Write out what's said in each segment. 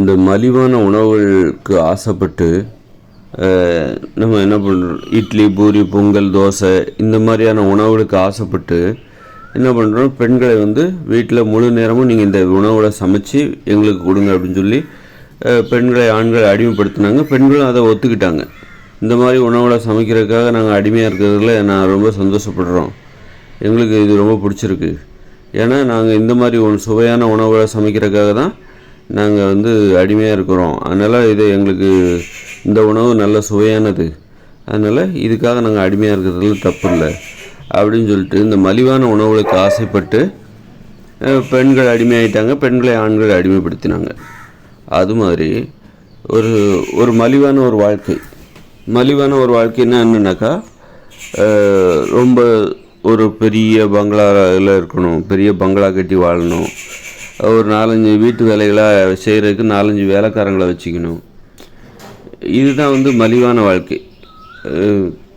இந்த மலிவான உணவுகளுக்கு ஆசைப்பட்டு நம்ம என்ன பண்ணுறோம் இட்லி பூரி பொங்கல் தோசை இந்த மாதிரியான உணவுகளுக்கு ஆசைப்பட்டு என்ன பண்ணுறோம் பெண்களை வந்து வீட்டில் முழு நேரமும் நீங்கள் இந்த உணவுகளை சமைச்சு எங்களுக்கு கொடுங்க அப்படின்னு சொல்லி பெண்களை ஆண்களை அடிமைப்படுத்தினாங்க. பெண்களும் அதை ஒத்துக்கிட்டாங்க. இந்த மாதிரி உணவில் சமைக்கிறதுக்காக நாங்கள் அடிமையாக இருக்கிறதுல நான் ரொம்ப சந்தோஷப்படுறோம். எங்களுக்கு இது ரொம்ப பிடிச்சிருக்கு. ஏன்னா நாங்கள் இந்த மாதிரி ஒரு சுவையான உணவுகளை சமைக்கிறதுக்காக தான் நாங்கள் வந்து அடிமையாக இருக்கிறோம். அதனால் இது எங்களுக்கு இந்த உணவு நல்ல சுவையானது. அதனால் இதுக்காக நாங்கள் அடிமையாக இருக்கிறதுல தப்பு இல்லை அப்படின்னு சொல்லிட்டு இந்த மலிவான உணவுகளுக்கு ஆசைப்பட்டு பெண்கள் அடிமையாயிட்டாங்க. பெண்களை ஆண்கள் அடிமைப்படுத்தினாங்க. அது மாதிரி ஒரு ஒரு மலிவான ஒரு வாழ்க்கை. மலிவான ஒரு வாழ்க்கைன்னா என்னன்னாக்கா ரொம்ப ஒரு பெரிய பங்களாவில் இருக்கணும். பெரிய பங்களா கட்டி வாழணும். ஒரு நாலஞ்சு வீட்டு வேலைகளை செய்கிறதுக்கு நாலஞ்சு வேலைக்காரங்களை வச்சுக்கணும். இதுதான் வந்து மலிவான வாழ்க்கை.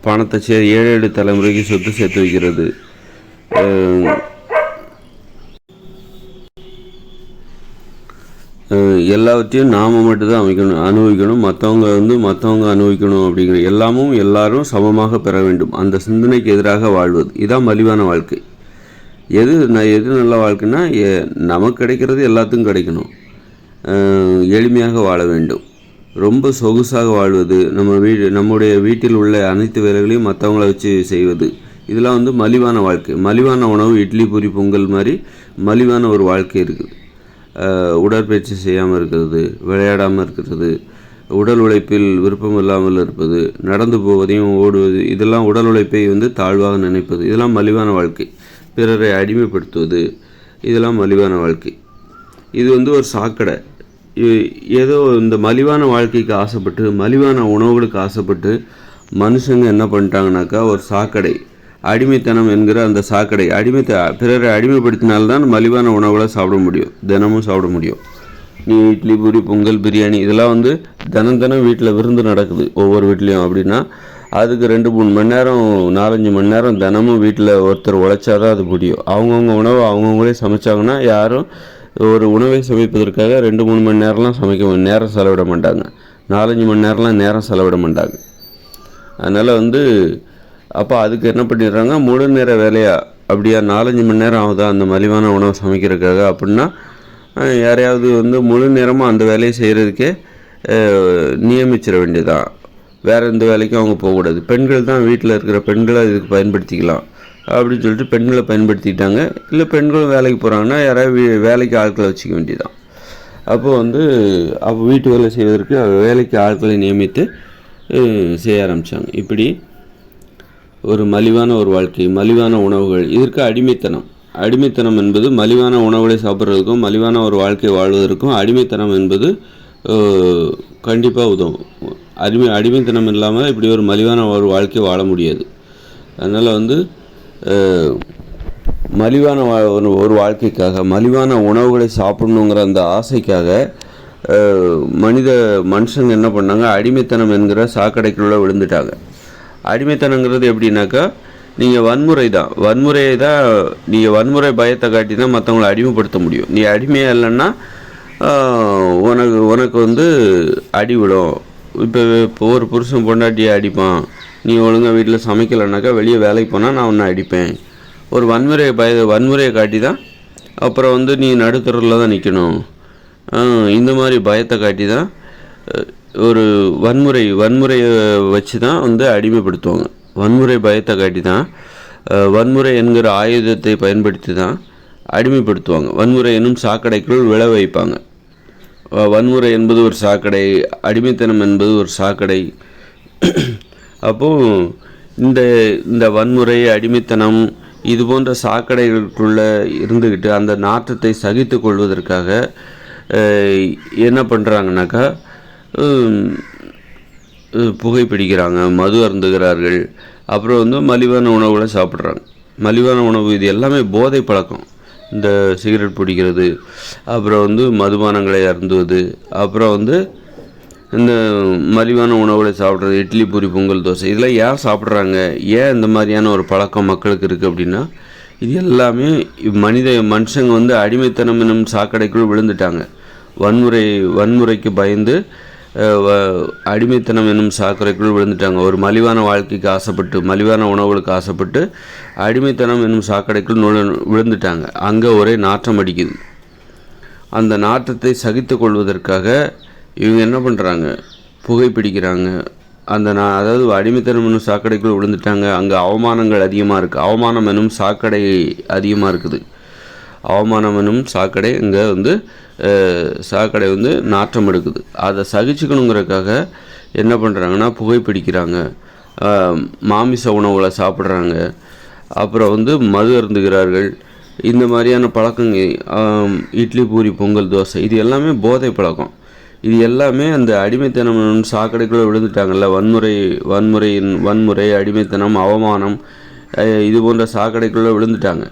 பணத்தை சே ஏழு ஏழு தலைமுறைக்கு சொத்து சேர்த்து வைக்கிறது. எல்லாவற்றையும் நாம் மட்டும்தான் அமைக்கணும் அனுபவிக்கணும். மற்றவங்க வந்து மற்றவங்க அனுபவிக்கணும் அப்படிங்கிற எல்லாமும் எல்லாரும் சமமாக பெற வேண்டும். அந்த சிந்தனைக்கு எதிராக வாழ்வது. இதான் மலிவான வாழ்க்கை. எது நான் எது நல்ல வாழ்க்கைன்னா நமக்கு கிடைக்கிறது எல்லாத்துக்கும் கிடைக்கணும். எளிமையாக வாழ வேண்டும். ரொம்ப சொகுசாக வாழ்வது நம்ம வீடு நம்முடைய வீட்டில் உள்ள அனைத்து வேலைகளையும் மற்றவங்கள வச்சு செய்வது இதெல்லாம் வந்து மலிவான வாழ்க்கை. மலிவான உணவு இட்லி பூரி பொங்கல் மாதிரி மலிவான ஒரு வாழ்க்கை இருக்குது. உடற்பயிற்சி செய்யாமல் இருக்கிறது விளையாடாமல் இருக்கிறது உடல் உழைப்பில் விருப்பம் இல்லாமல் இருப்பது நடந்து போவதையும் ஓடுவது இதெல்லாம் உடல் உழைப்பை வந்து தாழ்வாக நினைப்பது இதெல்லாம் மலிவான வாழ்க்கை. பிறரை அடிமைப்படுத்துவது இதெல்லாம் மலிவான வாழ்க்கை. இது வந்து ஒரு சாக்கடை. ஏதோ இந்த மலிவான வாழ்க்கைக்கு ஆசைப்பட்டு மலிவான உணவுகளுக்கு ஆசைப்பட்டு மனுஷங்க என்ன பண்ணிட்டாங்கனாக்கா ஒரு சாக்கடை. அடிமைத்தனம் என்கிற அந்த சாக்கடை. அடிமைத்த பிறரை அடிமைப்படுத்தினால்தான் மலிவான உணவுகளை சாப்பிட முடியும். தினமும் சாப்பிட முடியும். நீ இட்லி பூரி பொங்கல் பிரியாணி இதெல்லாம் வந்து தினம் தினம் வீட்டில் விருந்து நடக்குது. ஒவ்வொரு வீட்லேயும் அப்படின்னா அதுக்கு ரெண்டு மூணு மணி நேரம் நாலஞ்சு மணி நேரம் தினமும் வீட்டில் ஒருத்தர் உழைச்சா தான் அது முடியும். அவங்கவுங்க உணவு அவங்கவுங்களே சமைச்சாங்கன்னா யாரும் ஒரு உணவை சமைப்பதற்காக ரெண்டு மூணு மணி நேரம்லாம் சமைக்க நேரம் செலவிட மாட்டாங்க. நாலஞ்சு மணி நேரம்லாம் நேரம் செலவிட மாட்டாங்க. அதனால் வந்து அப்போ அதுக்கு என்ன பண்ணிடுறாங்க? முழு நேர வேலையாக அப்படியா? நாலஞ்சு மணி நேரம் ஆகுதா? அந்த மலிவான உணவு சமைக்கிறதுக்காக அப்படின்னா யாரையாவது வந்து முழு நேரமாக அந்த வேலையை செய்கிறதுக்கே நியமிச்சிட வேண்டியதான் வேறு எந்த வேலைக்கும் அவங்க போகக்கூடாது. பெண்கள் தான் வீட்டில் இருக்கிற பெண்களை இதுக்கு பயன்படுத்திக்கலாம். அப்படின்னு சொல்லிட்டு பெண்களை பயன்படுத்திக்கிட்டாங்க இல்லை பெண்களும் வேலைக்கு போகிறாங்கன்னா யாராவது வேலைக்கு ஆட்களை வச்சுக்க வேண்டியதான் அப்போது வந்து அப்போ வீட்டு வேலை செய்வதற்கு வேலைக்கு ஆட்களை நியமித்து செய்ய ஆரம்பித்தாங்க இப்படி ஒரு மலிவான ஒரு வாழ்க்கை மலிவான உணவுகள் இதற்கு அடிமைத்தனம். அடிமைத்தனம் என்பது மலிவான உணவுகளை சாப்பிட்றதுக்கும் மலிவான ஒரு வாழ்க்கை வாழ்வதற்கும் அடிமைத்தனம் என்பது கண்டிப்பாக உதவும். அடிமை அடிமைத்தனம் இல்லாமல் இப்படி ஒரு மலிவான ஒரு வாழ்க்கை வாழ முடியாது. அதனால் வந்து மலிவான வா- ஒரு- வாழ்க்கைக்காக மலிவான உணவுகளை சாப்பிடணுங்கிற அந்த ஆசைக்காக மனித மனுஷங்க என்ன பண்ணாங்க அடிமைத்தனம் என்கிற சாக்கடைக்குள்ளே விழுந்துட்டாங்க. அடிமைத்தனங்கிறது எப்படின்னாக்கா நீங்கள் வன்முறை தான். வன்முறையை தான் நீங்கள் வன்முறை பயத்தை காட்டி தான் மற்றவங்கள அடிமைப்படுத்த முடியும். நீ அடிமையாக இல்லைன்னா உனக்கு உனக்கு வந்து அடி விடும் இப்போ இப்போ ஒரு புருஷன் பொண்டாட்டியை அடிப்பான். நீ ஒழுங்காக வீட்டில் சமைக்கலைனாக்கா வெளியே வேலைக்கு போனால் நான் உன்னை அடிப்பேன். ஒரு வன்முறையை பய வன்முறையை காட்டி தான் அப்புறம் வந்து நீ நடுத்தரில் தான் நிற்கணும் இந்த மாதிரி பயத்தை காட்டி தான் ஒரு வன்முறை வன்முறையை வச்சு தான் வந்து அடிமைப்படுத்துவாங்க. வன்முறை பயத்தை காட்டி தான் வன்முறை என்கிற ஆயுதத்தை பயன்படுத்தி தான் அடிமைப்படுத்துவாங்க. வன்முறை என்னும் சாக்கடைக்குள் விளை வைப்பாங்க. வன்முறை என்பது ஒரு சாக்கடை அடிமைத்தனம் என்பது ஒரு சாக்கடை. அப்போது இந்த இந்த வன்முறை அடிமைத்தனம் இது போன்ற சாக்கடைகளுக்குள்ளே இருந்துக்கிட்டு அந்த நாற்றத்தை சகித்து கொள்வதற்காக என்ன பண்ணுறாங்கனாக்கா புகைப்பிடிக்கிறாங்க மது அருந்துகிறார்கள். அப்புறம் வந்து மலிவான உணவுகளை சாப்பிட்றாங்க. மலிவான உணவு இது எல்லாமே போதை பழக்கம். இந்த சிகரெட் பிடிக்கிறது அப்புறம் வந்து மதுபானங்களை அருந்துவது அப்புறம் வந்து இந்த மலிவான உணவுகளை சாப்பிட்றது இட்லி பூரி பொங்கல் தோசை இதெல்லாம் ஏன் சாப்பிட்றாங்க? ஏன் இந்த மாதிரியான ஒரு பழக்கம் மக்களுக்கு இருக்குது அப்படின்னா இது எல்லாமே மனித மனுஷங்க வந்து அடிமைத்தனம் என்னும் சாக்கடைக்குள் விழுந்துட்டாங்க. வன்முறை வன்முறைக்கு பயந்து அடிமைத்தனம் என்னும் சாக்கரைக்குள் விழுந்துட்டாங்க. ஒரு மலிவான வாழ்க்கைக்கு ஆசைப்பட்டு மலிவான உணவுகளுக்கு ஆசைப்பட்டு அடிமைத்தனம் என்னும் சாக்கடைக்குள் நுழ விழுந்துட்டாங்க. அங்கே ஒரே நாற்றம் அடிக்குது. அந்த நாற்றத்தை சகித்து கொள்வதற்காக இவங்க என்ன பண்ணுறாங்க புகைப்பிடிக்கிறாங்க அந்த நான் அதாவது அடிமைத்தனம் என்னும் சாக்கடைக்குள் விழுந்துட்டாங்க. அங்கே அவமானங்கள் அதிகமாக இருக்குது அவமானம் என்னும் சாக்கடை அதிகமாக இருக்குது. அவமானம் சாக்கடை இங்கே வந்து சாக்கடை வந்து நாற்றம் எடுக்குது. அதை சகிச்சுக்கணுங்கிறதுக்காக என்ன பண்ணுறாங்கன்னா புகைப்பிடிக்கிறாங்க மாமிச உணவுகளை சாப்பிட்றாங்க. அப்புறம் வந்து மது அருந்துகிறார்கள். இந்த மாதிரியான பழக்கங்கள் இட்லி பூரி பொங்கல் தோசை இது எல்லாமே போதை பழக்கம். இது எல்லாமே அந்த அடிமைத்தனம் சாக்கடைக்குள்ளே விழுந்துட்டாங்கல்ல. வன்முறை வன்முறையின் வன்முறை அடிமைத்தனம் அவமானம் இது போன்ற சாக்கடைக்குள்ளே விழுந்துட்டாங்க.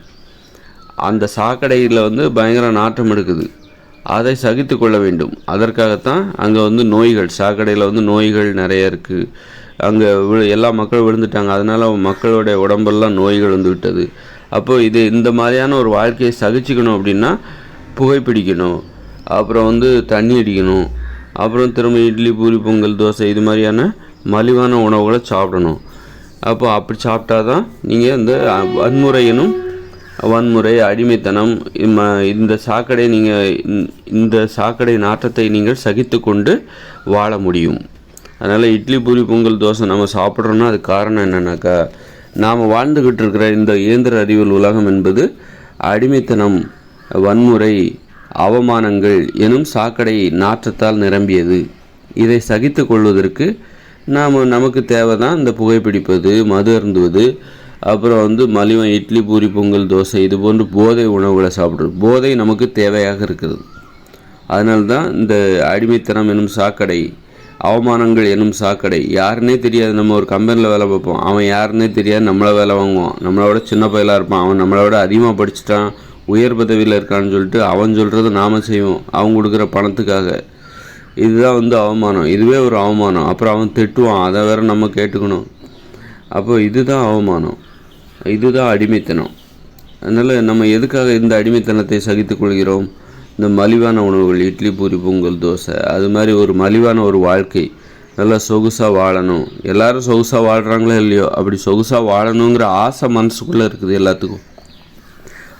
அந்த சாக்கடையில் வந்து பயங்கர நாற்றம் எடுக்குது. அதை சகித்து கொள்ள வேண்டும். அதற்காகத்தான் அங்கே வந்து நோய்கள் சாக்கடையில் வந்து நோய்கள் நிறைய இருக்குது அங்கே விழு எல்லா மக்களும் விழுந்துட்டாங்க. அதனால் மக்களுடைய உடம்பெல்லாம் நோய்கள் வந்து விட்டது. அப்போது இது இந்த மாதிரியான ஒரு வாழ்க்கையை சகிச்சுக்கணும் அப்படின்னா புகைப்பிடிக்கணும் அப்புறம் வந்து தண்ணி அடிக்கணும். அப்புறம் திரும்ப இட்லி பூரி பொங்கல் தோசை இது மாதிரியான மலிவான உணவுகளை சாப்பிடணும். அப்போ அப்படி சாப்பிட்டா தான் நீங்கள் இந்த வன்முறையினும் வன்முறை அடிமைத்தனம் இந்த சாக்கடை நீங்கள் இந்த சாக்கடை நாற்றத்தை நீங்கள் சகித்து கொண்டு வாழ முடியும். அதனால் இட்லி பூரி பொங்கல் தோசை நம்ம சாப்பிட்றோன்னா அது காரணம் என்னன்னாக்கா நாம் வாழ்ந்துக்கிட்டு இருக்கிற இந்த இயந்திர அறிவியல் உலகம் என்பது அடிமைத்தனம் வன்முறை அவமானங்கள் எனும் சாக்கடை நாற்றத்தால் நிரம்பியது. இதை சகித்து கொள்வதற்கு நாம் நமக்கு தேவை தான் இந்த புகைப்பிடிப்பது மது அருந்துவது அப்புறம் வந்து மலிவம் இட்லி பூரி பொங்கல் தோசை இது போன்று போதை உணவுகளை சாப்பிட்றது. போதை நமக்கு தேவையாக இருக்கிறது. அதனால தான் இந்த அடிமைத்தனம் எனும் சாக்கடை அவமானங்கள் எனும் சாக்கடை யாருன்னே தெரியாது. நம்ம ஒரு கம்பெனியில் வேலை பார்ப்போம். அவன் யாருன்னே தெரியாது. நம்மளை வேலை வாங்குவான். நம்மளோட சின்ன பையலாக இருப்பான். அவன் நம்மளோட அதிகமாக படிச்சுட்டான். உயர் பதவியில் இருக்கான்னு சொல்லிட்டு அவன் சொல்கிறத நாம் செய்வோம். அவன் கொடுக்குற பணத்துக்காக. இதுதான் வந்து அவமானம். இதுவே ஒரு அவமானம். அப்புறம் அவன் திட்டுவான். அதை வேற நம்ம கேட்டுக்கணும். அப்போ இதுதான் அவமானம். இதுதான் அடிமைத்தனம். அதனால் நம்ம எதுக்காக இந்த அடிமைத்தனத்தை சகித்து கொள்கிறோம்? இந்த மலிவான உணவுகள் இட்லி பூரி பொங்கல் தோசை அது மாதிரி ஒரு மலிவான ஒரு வாழ்க்கை. நல்லா சொகுசாக வாழணும். எல்லாரும் சொகுசாக வாழ்கிறாங்களோ இல்லையோ? அப்படி சொகுசாக வாழணுங்கிற ஆசை மனசுக்குள்ளே இருக்குது எல்லாத்துக்கும்.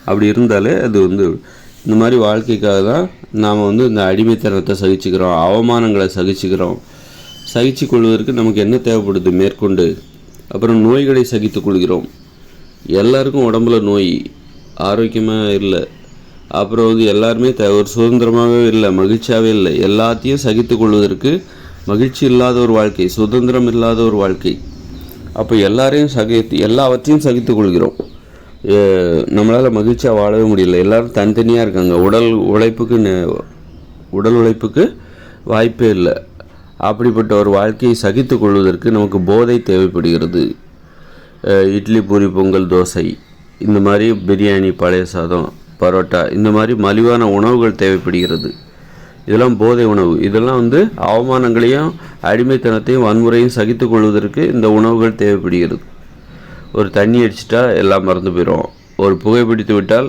அப்படி இருந்தாலே அது வந்து இந்த மாதிரி வாழ்க்கைக்காக தான் நாம் வந்து இந்த அடிமைத்தனத்தை சகிச்சுக்கிறோம் அவமானங்களை சகிச்சுக்கிறோம். சகிச்சு கொள்வதற்கு நமக்கு என்ன தேவைப்படுது? மேற்கொண்டு. அப்புறம் நோய்களை சகித்து கொள்கிறோம். எல்லாருக்கும் உடம்புல நோய் ஆரோக்கியமாக இல்லை. அப்புறம் வந்து எல்லாருமே த ஒரு சுதந்திரமாகவே இல்லை மகிழ்ச்சியாகவே இல்லை. எல்லாத்தையும் சகித்து கொள்வதற்கு மகிழ்ச்சி இல்லாத ஒரு வாழ்க்கை சுதந்திரம் இல்லாத ஒரு வாழ்க்கை. அப்போ எல்லாரையும் சகித்து எல்லாவற்றையும் சகித்து கொள்கிறோம். நம்மளால் மகிழ்ச்சியாக வாழவே முடியல. எல்லாரும் தனித்தனியாக இருக்காங்க. உடல் உழைப்புக்கு நெ- உடல் உழைப்புக்கு வாய்ப்பே இல்லை. அப்படிப்பட்ட ஒரு வாழ்க்கையை சகித்து கொள்வதற்கு நமக்கு போதை தேவைப்படுகிறது. இட்லி பூரி பொங்கல் தோசை இந்த மாதிரி பிரியாணி பழைய சாதம் பரோட்டா இந்த மாதிரி மலிவான உணவுகள் தேவைப்படுகிறது. இதெல்லாம் போதை உணவு. இதெல்லாம் வந்து அவமானங்களையும் அடிமைத்தனத்தையும் வன்முறையும் சகித்து கொள்வதற்கு இந்த உணவுகள் தேவைப்படுகிறது. ஒரு தண்ணி அடிச்சிட்டா எல்லாம் மறந்து போயிடும் ஒரு புகைப்பிடித்து விட்டால்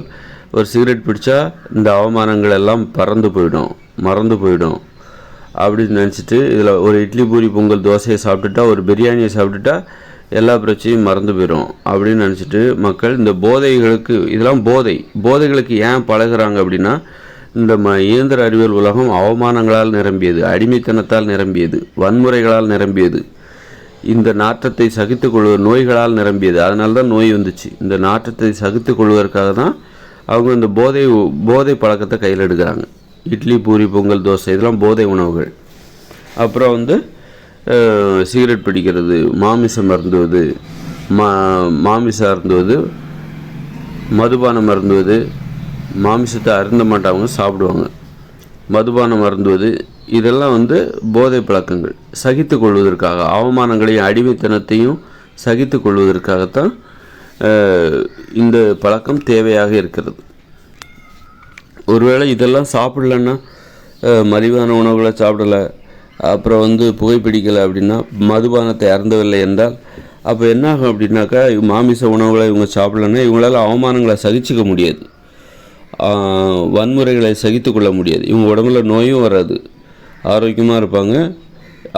ஒரு சிகரெட் பிடிச்சா இந்த அவமானங்கள் எல்லாம் பறந்து போயிடும் மறந்து போயிடும். அப்படின்னு நினச்சிட்டு இதில் ஒரு இட்லி பூரி பொங்கல் தோசையை சாப்பிட்டுட்டா ஒரு பிரியாணியை சாப்பிட்டுட்டா எல்லா பிரச்சனையும் மறந்து போயிடும் அப்படின்னு நினச்சிட்டு மக்கள் இந்த போதைகளுக்கு இதெல்லாம் போதை. போதைகளுக்கு ஏன் பழகுறாங்க அப்படின்னா இந்த ம இயந்திர அறிவியல் உலகம் அவமானங்களால் நிரம்பியது அடிமைத்தனத்தால் நிரம்பியது வன்முறைகளால் நிரம்பியது. இந்த நாற்றத்தை சகித்துக் கொள்வது நோய்களால் நிரம்பியது. அதனால தான் நோய் வந்துச்சு. இந்த நாற்றத்தை சகித்து கொள்வதற்காக தான் அவங்க இந்த போதை போதை பழக்கத்தை கையில் எடுக்கிறாங்க. இட்லி பூரி பொங்கல் தோசை இதெல்லாம் போதை உணவுகள். அப்புறம் வந்து சிகரெட் பிடிக்கிறது மாமிசம் அருந்துவது மா மாமிசம் அருந்துவது மதுபானம் அருந்துவது மாமிசத்தை அருந்த மாட்டவங்க சாப்பிடுவாங்க. மதுபானம் அருந்துவது இதெல்லாம் வந்து போதை பழக்கங்கள். சகித்து கொள்வதற்காக அவமானங்களையும் அடிமைத்தனத்தையும் சகித்து கொள்வதற்காகத்தான் இந்த பழக்கம் தேவையாக இருக்கிறது. ஒருவேளை இதெல்லாம் சாப்பிடலன்னா மலிவான உணவுகளை சாப்பிடல அப்புறம் வந்து புகைப்பிடிக்கலை அப்படின்னா மதுபானத்தை இறந்தவில்லை என்றால் அப்போ என்ன ஆகும் அப்படின்னாக்கா மாமிச உணவுகளை இவங்க சாப்பிடலன்னா இவங்களால் அவமானங்களை சகிச்சுக்க முடியாது. வன்முறைகளை சகித்து கொள்ள முடியாது. இவங்க உடம்புல நோயும் வராது. ஆரோக்கியமாக இருப்பாங்க.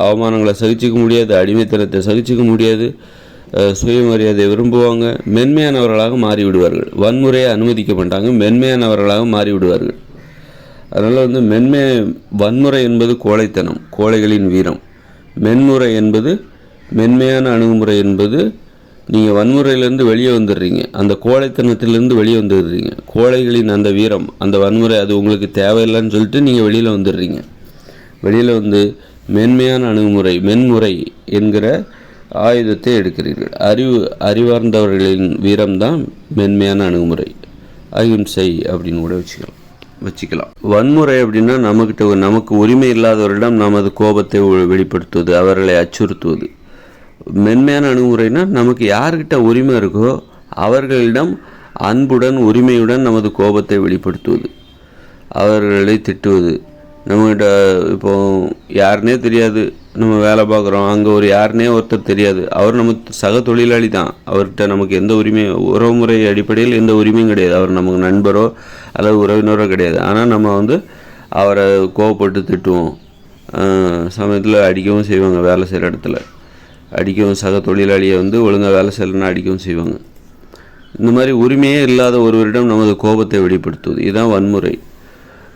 அவமானங்களை சகிச்சுக்க முடியாது. அடிமைத்தனத்தை சகிச்சுக்க முடியாது. சுயமரியாதை சுயமரியாதையை விரும்புவாங்க. மென்மையானவர்களாக மாறிவிடுவார்கள். வன்முறையை அனுமதிக்க மாட்டாங்க. மென்மையானவர்களாக மாறிவிடுவார்கள். அதனால் வந்து மென்மை வன்முறை என்பது கோழைத்தனம் கோழைகளின் வீரம். மென்முறை என்பது மென்மையான அணுகுமுறை என்பது நீங்கள் வன்முறையிலேருந்து வெளியே வந்துடுறீங்க. அந்த கோழைத்தனத்திலேருந்து வெளியே வந்துடுறீங்க. கோழைகளின் அந்த வீரம் அந்த வன்முறை அது உங்களுக்கு தேவையில்லைன்னு சொல்லிட்டு நீங்கள் வெளியில் வந்துடுறீங்க. வெளியில் வந்து மென்மையான அணுகுமுறை மென்முறை என்கிற ஆயுதத்தை எடுக்கிறீர்கள். அறிவு அறிவார்ந்தவர்களின் வீரம்தான் மென்மையான அணுகுமுறை. அகிம்சை அப்படின்னு கூட வச்சுக்கலாம். வச்சுக்கலாம். வன்முறை அப்படின்னா நமக்கிட்ட நமக்கு உரிமை இல்லாதவரிடம் நமது கோபத்தை வெளிப்படுத்துவது அவர்களை அச்சுறுத்துவது. மென்மையான அணுகுமுறைனா நமக்கு யார்கிட்ட உரிமை இருக்கோ அவர்களிடம் அன்புடன் உரிமையுடன் நமது கோபத்தை வெளிப்படுத்துவது. அவர்களை திட்டுவது. நம்மகிட்ட இப்போ யாருனே தெரியாது. நம்ம வேலை பார்க்குறோம். அங்கே ஒரு யாருனே ஒருத்தர் தெரியாது. அவர் நம்ம சக தொழிலாளி தான். அவர்கிட்ட நமக்கு எந்த உரிமையும் உறவுமுறை அடிப்படையில் எந்த உரிமையும் கிடையாது. அவர் நமக்கு நண்பரோ அல்லது உறவினரோ கிடையாது. ஆனால் நம்ம வந்து அவரை கோவப்பட்டு திட்டுவோம். சமயத்தில் அடிக்கவும் செய்வாங்க வேலை செய்கிற இடத்துல. அடிக்கவும் சக தொழிலாளியை வந்து ஒழுங்காக வேலை செய்யலைன்னா அடிக்கவும் செய்வாங்க. இந்த மாதிரி உரிமையே இல்லாத ஒருவரிடம் நமது கோபத்தை வெளிப்படுத்துவது. இதுதான் வன்முறை.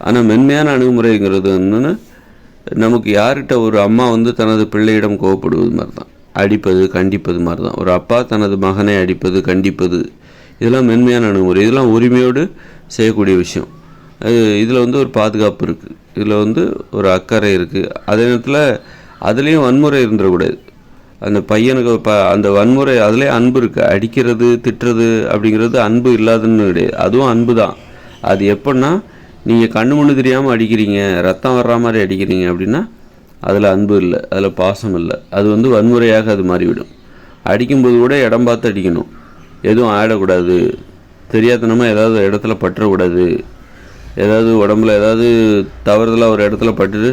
ஆனால் மென்மையான அணுகுமுறைங்கிறது என்னென்னா நமக்கு யார்கிட்ட ஒரு அம்மா வந்து தனது பிள்ளையிடம் கோவப்படுவது மாதிரி தான் அடிப்பது கண்டிப்பது மாதிரி தான் ஒரு அப்பா தனது மகனை அடிப்பது கண்டிப்பது. இதெல்லாம் மென்மையான அணுகுமுறை. இதெல்லாம் உரிமையோடு செய்யக்கூடிய விஷயம். அது இதில் வந்து ஒரு பாதுகாப்பு இருக்குது இதில் வந்து ஒரு அக்கறை இருக்குது அதே நேரத்தில் அதுலேயும் வன்முறை இருந்துடக்கூடாது. அந்த பையனுக்கு ப அந்த வன்முறை அதுலேயே அன்பு இருக்குது அடிக்கிறது திட்டுறது அப்படிங்கிறது அன்பு இல்லாதுன்னு கிடையாது. அதுவும் அன்பு தான் அது எப்படின்னா நீங்கள் கண்ணு மண்ணு தெரியாமல் அடிக்கிறீங்க ரத்தம் வர்ற மாதிரி அடிக்கிறீங்க அப்படின்னா அதில் அன்பு இல்லை அதில் பாசம் இல்லை. அது வந்து வன்முறையாக அது மாறிவிடும். அடிக்கும்போது கூட இடம் பார்த்து அடிக்கணும். எதுவும் ஆடக்கூடாது. தெரியாதனமாக ஏதாவது இடத்துல பற்றக்கூடாது ஏதாவது உடம்புல ஏதாவது தவறுதலாக ஒரு இடத்துல பட்டுட்டு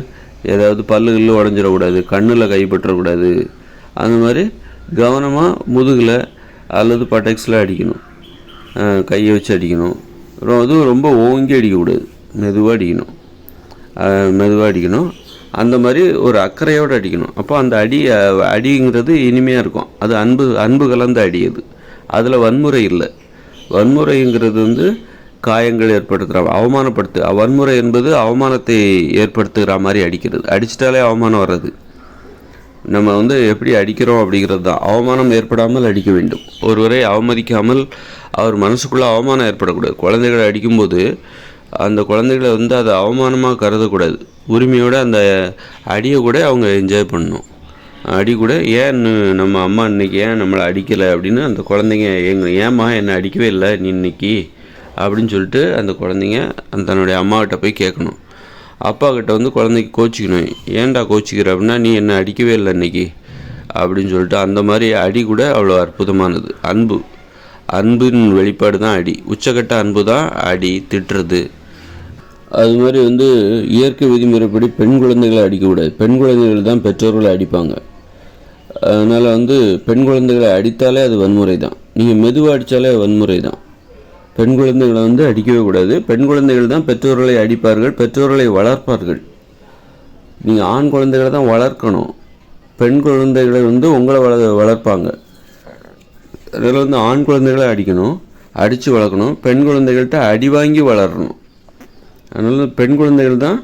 ஏதாவது பல்லு கில்லு உடஞ்சிடக்கூடாது கண்ணில் கைப்பற்றக்கூடாது அந்த மாதிரி கவனமாக முதுகில் அல்லது பட்டெக்ஸில் அடிக்கணும். கையை வச்சு அடிக்கணும். அப்புறம் அதுவும் ரொம்ப ஓங்கி அடிக்கக்கூடாது. மெதுவாக அடிக்கணும் மெதுவாக அடிக்கணும் அந்த மாதிரி ஒரு அக்கறையோடு அடிக்கணும். அப்போ அந்த அடி அடிங்கிறது இனிமையாக இருக்கும். அது அன்பு அன்பு கலந்த அடி அது. அதில் வன்முறை இல்லை. வன்முறைங்கிறது வந்து காயங்கள் ஏற்படுத்துகிற அவமானப்படுத்து. வன்முறை என்பது அவமானத்தை ஏற்படுத்துகிற மாதிரி அடிக்கிறது. அடிச்சிட்டாலே அவமானம் வர்றது. நம்ம வந்து எப்படி அடிக்கிறோம் அப்படிங்கிறது தான். அவமானம் ஏற்படாமல் அடிக்க வேண்டும். ஒருவரை அவமதிக்காமல் அவர் மனசுக்குள்ளே அவமானம் ஏற்படக்கூடாது. குழந்தைகளை அடிக்கும்போது அந்த குழந்தைகளை வந்து அதை அவமானமாக கருதக்கூடாது. உரிமையோடு அந்த அடியை கூட அவங்க என்ஜாய் பண்ணணும். அடி கூட ஏன் நம்ம அம்மா இன்னைக்கு ஏன் நம்மளை அடிக்கலை அப்படின்னு அந்த குழந்தைங்க எங்க ஏம்மா என்னை அடிக்கவே இல்லை நீ இன்னைக்கு அப்படின்னு சொல்லிட்டு அந்த குழந்தைங்க அந்த தன்னுடைய அம்மாக்கிட்ட போய் கேட்கணும். அப்பா கிட்ட வந்து குழந்தைக்கு கோச்சிக்கணும். ஏன்டா கோச்சிக்கிற அப்படின்னா நீ என்னை அடிக்கவே இல்லை இன்னைக்கு அப்படின்னு சொல்லிட்டு அந்த மாதிரி அடி கூட அவ்வளோ அற்புதமானது. அன்பு. அன்பின் வெளிப்பாடு தான் அடி. உச்சக்கட்ட அன்பு தான் அடி. திட்டுறது. அது மாதிரி வந்து இயற்கை விதிமுறைப்படி பெண் குழந்தைகளை அடிக்கக்கூடாது. பெண் குழந்தைகள் தான் பெற்றோர்களை அடிப்பாங்க. அதனால் வந்து பெண் குழந்தைகளை அடித்தாலே அது வன்முறை தான் நீங்கள் மெதுவாக அடித்தாலே வன்முறை தான் பெண் குழந்தைகளை வந்து அடிக்கவே கூடாது. பெண் குழந்தைகள் தான் பெற்றோர்களை அடிப்பார்கள் பெற்றோர்களை வளர்ப்பார்கள். நீங்கள் ஆண் குழந்தைகளை தான் வளர்க்கணும். பெண் குழந்தைகளை வந்து உங்களை வள வளர்ப்பாங்க. அதில் வந்து ஆண் குழந்தைகளை அடிக்கணும் அடித்து வளர்க்கணும் பெண் குழந்தைகள்கிட்ட அடி வாங்கி வளரணும். அதனால் பெண் குழந்தைகள் தான்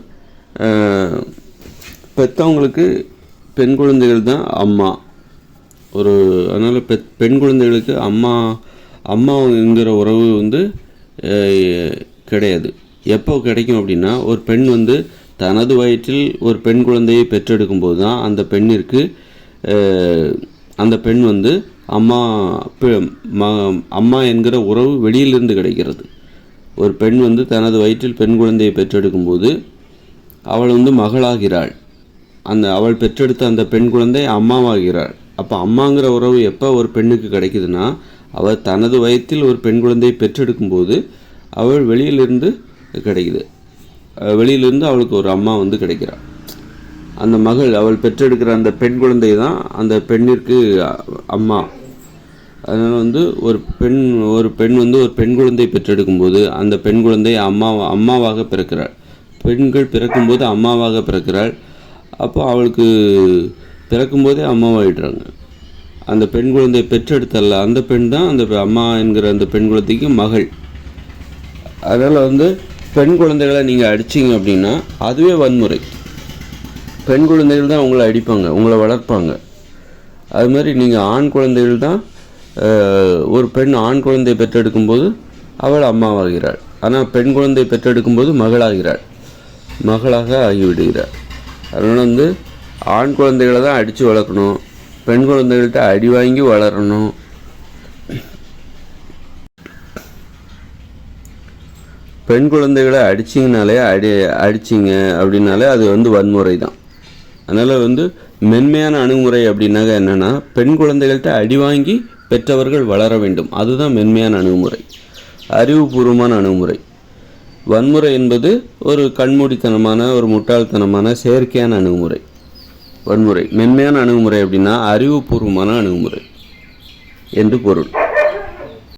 பெற்றவங்களுக்கு பெண் குழந்தைகள் தான் அம்மா. ஒரு அதனால் பெ பெண் குழந்தைகளுக்கு அம்மா அம்மாங்கிற உறவு வந்து கிடையாது. எப்போ கிடைக்கும் அப்படின்னா ஒரு பெண் வந்து தனது வயிற்றில் ஒரு பெண் குழந்தையை பெற்றெடுக்கும்போது தான் அந்த பெண்ணிற்கு அந்த பெண் வந்து அம்மா பெ- ம- அம்மா என்கிற உறவு வெளியிலிருந்து கிடைக்கிறது. ஒரு பெண் வந்து தனது வயிற்றில் பெண் குழந்தையை பெற்றெடுக்கும்போது அவள் வந்து மகளாகிறாள். அந்த அவள் பெற்றெடுத்த அந்த பெண் குழந்தை அம்மாவாகிறாள். அப்போ அம்மாங்கிற உறவு எப்போ ஒரு பெண்ணுக்கு கிடைக்குதுன்னா அவள் தனது வயத்தில் ஒரு பெண் குழந்தையை பெற்றெடுக்கும்போது அவள் வெளியிலிருந்து கிடைக்குது. வெளியிலிருந்து அவளுக்கு ஒரு அம்மா வந்து கிடைக்கிறாள் அந்த மகள் அவள் பெற்றெடுக்கிற அந்த பெண் குழந்தை தான் அந்த பெண்ணிற்கு அம்மா. அதனால் வந்து ஒரு பெண் ஒரு பெண் வந்து ஒரு பெண் குழந்தை பெற்றெடுக்கும்போது அந்த பெண் குழந்தை அம்மா அம்மாவாக பிறக்கிறாள். பெண்கள் பிறக்கும்போது அம்மாவாக பிறக்கிறாள். அப்போ அவளுக்கு பிறக்கும்போதே அம்மாவாயிடுறாங்க. அந்த பெண் குழந்தை பெற்றெடுத்தல்ல. அந்த பெண் தான் அந்த அம்மா என்கிற அந்த பெண் குழந்தைக்கு மகள். அதனால் வந்து பெண் குழந்தைகளை நீங்கள் அடிச்சீங்க அப்படின்னா அதுவே வன்முறை. பெண் குழந்தைகள் தான் உங்களை அடிப்பாங்க உங்களை வளர்ப்பாங்க. அது மாதிரி நீங்கள் ஆண் குழந்தைகள் தான் ஒரு பெண் ஆண் குழந்தை பெற்றெடுக்கும்போது அவள் அம்மாவாகிறாள். ஆனால் பெண் குழந்தை பெற்றெடுக்கும்போது மகளாகிறாள். மகளாக ஆகிவிடுகிறாள். அதனால் வந்து ஆண் குழந்தைகளை தான் அடித்து வளர்க்கணும். பெண் குழந்தைகள்கிட்ட அடி வாங்கி வளரணும். பெண் குழந்தைகளை அடிச்சிங்கனாலே அடி அடிச்சிங்க அப்படின்னாலே அது வந்து வன்முறை தான். அதனால் வந்து மென்மையான அணுகுமுறை அப்படின்னாக்க என்னென்னா பெண் குழந்தைகள்கிட்ட அடி வாங்கி பெற்றவர்கள் வளர வேண்டும். அதுதான் மென்மையான அணுகுமுறை. அறிவுபூர்வமான அணுகுமுறை. வன்முறை என்பது ஒரு கண்மூடித்தனமான ஒரு முட்டாள்தனமான செயற்கையான அணுகுமுறை. வன்முறை. மென்மையான அணுகுமுறை அப்படின்னா அறிவுபூர்வமான அணுகுமுறை. என்று பொருள்.